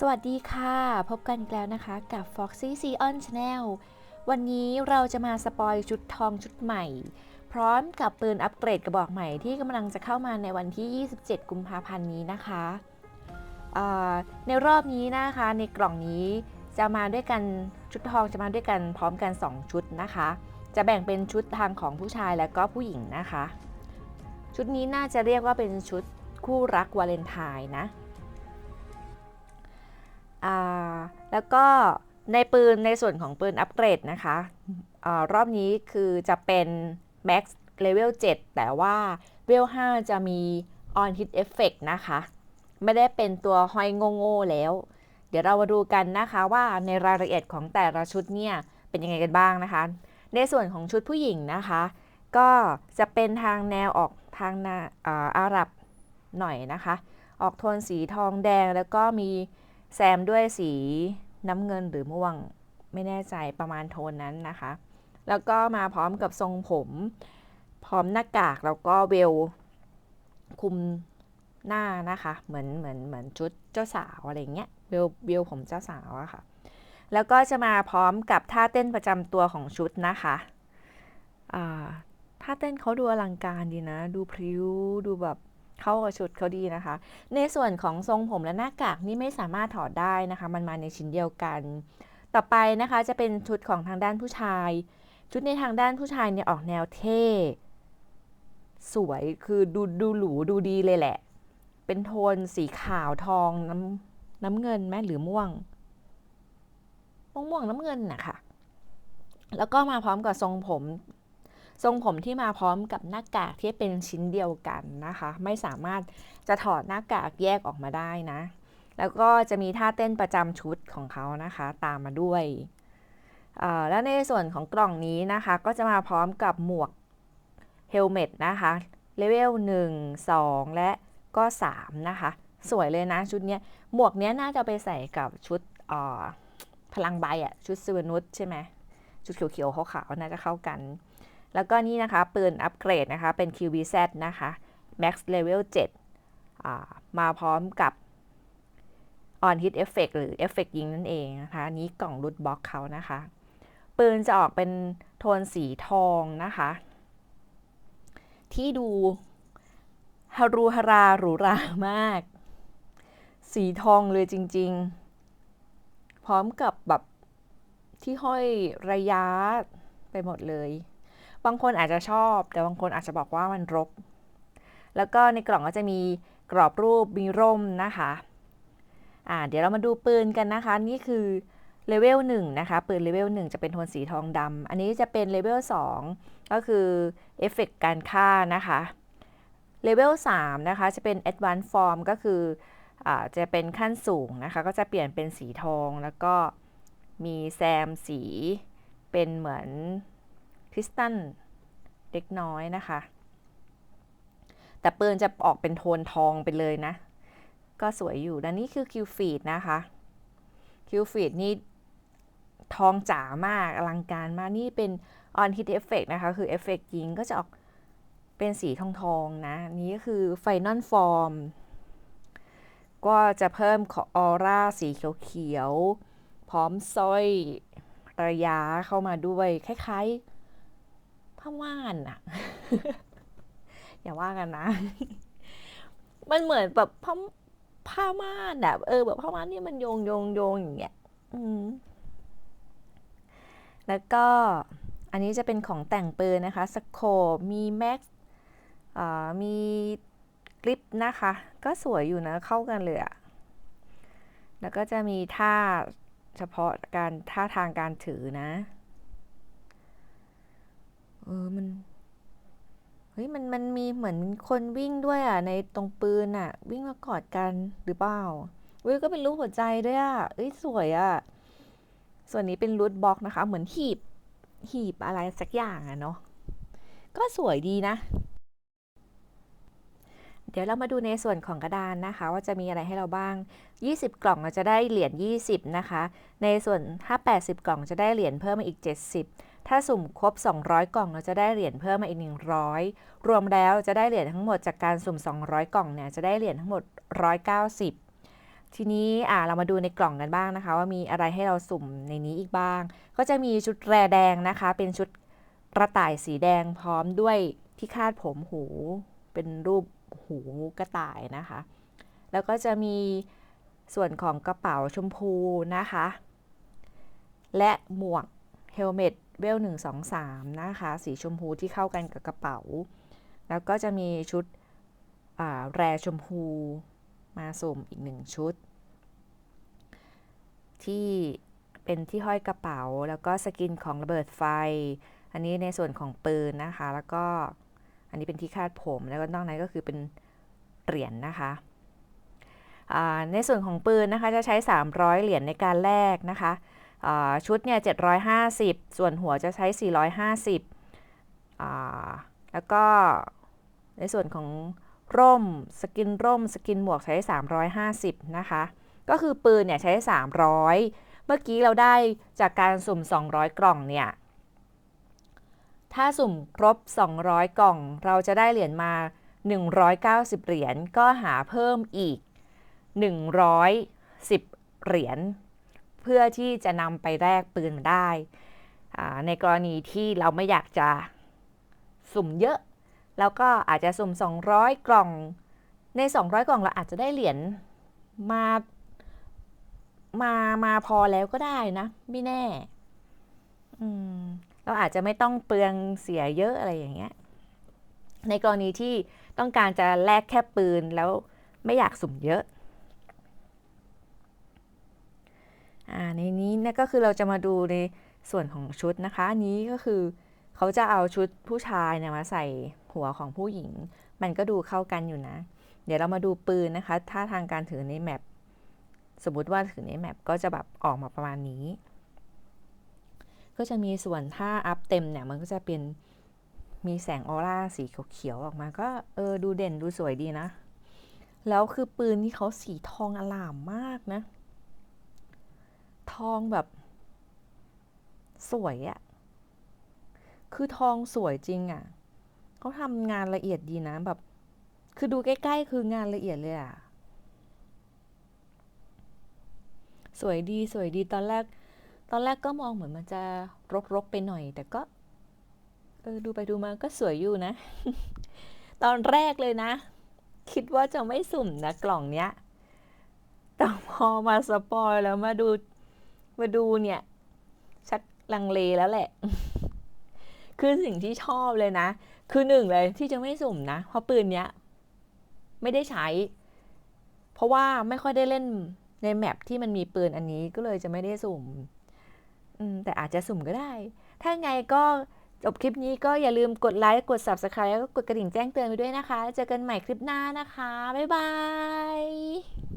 สวัสดีค่ะ พบกันอีกแล้วนะคะกับ Foxy s e On Channel วันนี้เราจะมาสปอยชุดทองชุดใหม่ พร้อมกับปืนอัปเกรดกระบอกใหม่ที่กำลังจะเข้ามาในวันที่ 27 กุมภาพันธ์นี้นะคะในรอบนี้นะคะในกล่องนี้จะมาด้วยกันชุดทองจะมาด้วยกันพร้อมกัน 2 ชุดนะคะ จะแบ่งเป็นชุดทางของผู้ชายและก็ผู้หญิงนะคะ ชุดนี้น่าจะเรียกว่าเป็นชุดคู่รักวาเลนไทน์นะ แล้วก็ในปืนในส่วนของปืนอัปเกรดนะคะอรอบนี้คือจะเป็น Max Level 7 แต่ว่า Level 5 จะมี On Hit Effect นะคะ ไม่ได้เป็นตัวห้อยโง่ๆแล้ว เดี๋ยวเรามาดูกันนะคะว่าในรายละเอียดของแต่ละชุดเนี่ย เป็นยังไงกันบ้างนะคะ ในส่วนของชุดผู้หญิงนะคะ ก็จะเป็นทางแนวออกทางนาอาอาหรับหน่อยนะคะ ออกโทนสีทองแดงแล้วก็มี แซมด้วยสีน้ำเงินหรือม่วงไม่แน่ใจประมาณโทนนั้นนะคะ แล้วก็มาพร้อมกับทรงผม พร้อมหน้ากากแล้วก็เวลคุมหน้านะคะ เหมือนเหมือนเหมือนชุดเจ้าสาวอะไรเงี้ยเวลเวลผมเจ้าสาวอะค่ะ แล้วก็จะมาพร้อมกับท่าเต้นประจำตัวของชุดนะคะท่าเต้นเขาดูอลังการดีนะ ดูพริ้วดูแบบ เข้ากับชุดเขาดีนะคะ ในส่วนของทรงผมและหน้ากากนี่ไม่สามารถถอดได้นะคะ มันมาในชิ้นเดียวกัน ต่อไปนะคะจะเป็นชุดของทางด้านผู้ชาย ชุดในทางด้านผู้ชายเนี่ยออกแนวเท่ สวยคือดูดูหรูดูดีเลยแหละ เป็นโทนสีขาวทองน้ำน้ำเงินไหมหรือม่วง ม่วงม่วงน้ำเงินนะคะแล้วก็มาพร้อมกับทรงผม ทรงผมที่มาพร้อมกับหน้ากากที่เป็นชิ้นเดียวกันนะคะ ไม่สามารถจะถอดหน้ากากแยกออกมาได้นะ แล้วก็จะมีท่าเต้นประจำชุดของเขานะคะ ตามมาด้วย แล้วในส่วนของกล่องนี้นะคะ ก็จะมาพร้อมกับหมวกเฮลเมตนะคะเลเวล1 2 และก็ 3 นะคะ สวยเลยนะชุดนี้หมวกเนี้ยน่าจะไปใส่กับชุดพลังใบอะชุดซูนุสใช่ไหมชุดเขียวๆขาวๆน่าจะเข้ากัน แล้วก็นี่นะคะปืนอัปเกรดนะคะ เป็น QBZ นะคะ Max Level 7 มาพร้อมกับ On Hit Effect หรือ Effect ยิงนั่นเองนะคะ นี้กล่องรูทบ็อกเขานะคะ ปืนจะออกเป็นโทนสีทองนะคะ ที่ดูฮารูฮาราหรูหรามาก สีทองเลยจริง ๆ พร้อมกับแบบที่ห้อยระยะไปหมดเลย บางคนอาจจะชอบ แต่บางคนอาจจะบอกว่ามันรก แล้วก็ในกล่องก็จะมีกรอบรูปมีร่มนะคะอ่าเดี๋ยวเรามาดูปืนกันนะคะ นี่คือเลเวล1นะคะ ปืนเลเวล1จะเป็นโทนสีทองดำอันนี้จะเป็นเลเวล2ก็คือเอฟเฟกการฆ่านะคะเลเวล3นะคะ จะเป็น Advanced Form ก็คืออจะเป็นขั้นสูงนะคะ ก็จะเปลี่ยนเป็นสีทองแล้วก็มีแซมสีเป็นเหมือน ริสตัลเล็กน้อยนะคะ แต่ปืนจะออกเป็นโทนทองไปเลยนะ ก็สวยอยู่และนี่คือคิวฟีดนะคะคิวฟีดนี่ทองจ๋ามาก อลังการมาก นี่เป็น on hit effect นะคะ คือเอฟเฟกยิงก็จะออกเป็นสีทองทองนะ นี่ก็คือ final form ก็จะเพิ่มออร่าสีเขียวๆพร้อมสร้อยระยะเข้ามาด้วย คล้าย ๆ ผ้าม่านอะอย่าว่ากันนะ มันเหมือนแบบผ้าผ้าม่านแบบเออแบบผ้าม่านนี่มันโยงโยงโยงอย่างเงี้ยอืมแล้วก็อันนี้จะเป็นของแต่งปืนนะคะสโคมีแม็กซ์มีกริปนะคะ ก็สวยอยู่นะเข้ากันเลยอะแล้วก็จะมีท่าเฉพาะการท่าทางการถือนะ เออมันเฮ้ยมันมันมีเหมือนคนวิ่งด้วยอะ ในตรงปืนอะ วิ่งมากอดกันหรือเปล่าเฮ้ยก็เป็นรูปหัวใจด้วยอะเอ้ยสวยอะส่วนนี้เป็นรูทบล็อกนะคะ เหมือนหีบหีบอะไรสักอย่างอะเนาะก็สวยดีนะ เดี๋ยวเรามาดูในส่วนของกระดานนะคะ ว่าจะมีอะไรให้เราบ้าง 20 กล่องเราจะได้เหรียญ20 นะคะ ในส่วนถ้า80 กล่องจะได้เหรียญเพิ่มมาอีก 70 ถ้าสุ่มครบ 200 กล่องเราจะได้เหรียญเพิ่มมาอีก 100 รวมแล้วจะได้เหรียญทั้งหมดจากการสุ่ม 200 กล่องเนี่ยจะได้เหรียญทั้งหมด 190 ทีนี้อ่าเรามาดูในกล่องกันบ้างนะคะ ว่ามีอะไรให้เราสุ่มในนี้อีกบ้าง ก็จะมีชุดแรแดงนะคะ เป็นชุดกระต่ายสีแดงพร้อมด้วยที่คาดผมหู เป็นรูปหูกระต่ายนะคะ แล้วก็จะมีส่วนของกระเป๋าชมพูนะคะ และหมวกเฮลเมต เวล1 2 3 นะคะ สีชมพูที่เข้ากันกับกระเป๋า แล้วก็จะมีชุดแรชมพูมาสุ่มอีกหนึ่งชุด ที่เป็นที่ห้อยกระเป๋า แล้วก็สกินของระเบิดไฟ อันนี้ในส่วนของปืนนะคะ แล้วก็อันนี้เป็นที่คาดผมแล้วก็นอกนั้นก็คือเป็นเหรียญนนะคะในส่วนของปืนนะคะจะใช้ 300 เหรียญในการแลกนะคะ ชุดเนี่ย750 ส่วนหัวจะใช้ 450อ่าแล้วก็ในส่วนของร่ม สกินร่ม สกินหมวกใช้ 350 นะคะ ก็คือปืนเนี่ยใช้ 300 เมื่อกี้เราได้จากการสุ่ม 200 กล่องเนี่ย ถ้าสุ่มครบ 200 กล่อง เราจะได้เหรียญมา 190 เหรียญ ก็หาเพิ่มอีก 110 เหรียญ เพื่อที่จะนำไปแลกปืนมาได้ ในกรณีที่เราไม่อยากจะสุ่มเยอะ แล้วก็อาจจะสุ่ม 200 กล่อง ใน 200 กล่องเราอาจจะได้เหรียญมา มา มาพอแล้วก็ได้นะ ไม่แน่ เราอาจจะไม่ต้องเปลืองเสียเยอะอะไรอย่างเงี้ย ในกรณีที่ต้องการจะแลกแค่ปืนแล้วไม่อยากสุ่มเยอะ อ่าในนี้เนี่ยก็คือเราจะมาดูในส่วนของชุดนะคะอันนี้ก็คือเขาจะเอาชุดผู้ชายเนี่ยมาใส่หัวของผู้หญิง มันก็ดูเข้ากันอยู่นะ เดี๋ยวเรามาดูปืนนะคะถ้าทางการถือในแมปสมมุติว่าถือในแมปก็จะแบบออกมาประมาณนี้ ก็จะมีส่วนถ้าอัพเต็มเนี่ยมันก็จะเป็นมีแสงออร่าสีเขียวๆออกมาก็เออดูเด่นดูสวยดีนะ แล้วคือปืนที่เขาสีทองอลามมากนะ ทองแบบ สวยอะคือทองสวยจริงอะเขาทำงานละเอียดดีนะแบบ คือดูใกล้ๆ คืองานละเอียดเลยอะสวยดีสวยดีตอนแรก ตอนแรกก็มองเหมือนมันจะรกๆไปหน่อย แต่ก็เออดูไปดูมาก็สวยอยู่นะ ตอนแรกเลยนะ คิดว่าจะไม่สุ่มนะกล่องเนี้ย แต่พอมาสปอยแล้วมาดู มาดูเนี่ยชักลังเลแล้วแหละ คือสิ่งที่ชอบเลยนะ คือหนึ่งเลยที่จะไม่สุ่มนะ เพราะปืนเนี้ยไม่ได้ใช้ เพราะว่าไม่ค่อยได้เล่นในแมปที่มันมีปืนอันนี้ก็เลยจะไม่ได้สุ่มแต่อาจจะสุ่มก็ได้ ถ้าไงก็จบคลิปนี้ก็อย่าลืมกดไลค์ กด Subscribe แล้วก็กดกระดิ่งแจ้งเตือนไปด้วยนะคะ เจอกันใหม่คลิปหน้านะคะ บ๊ายบาย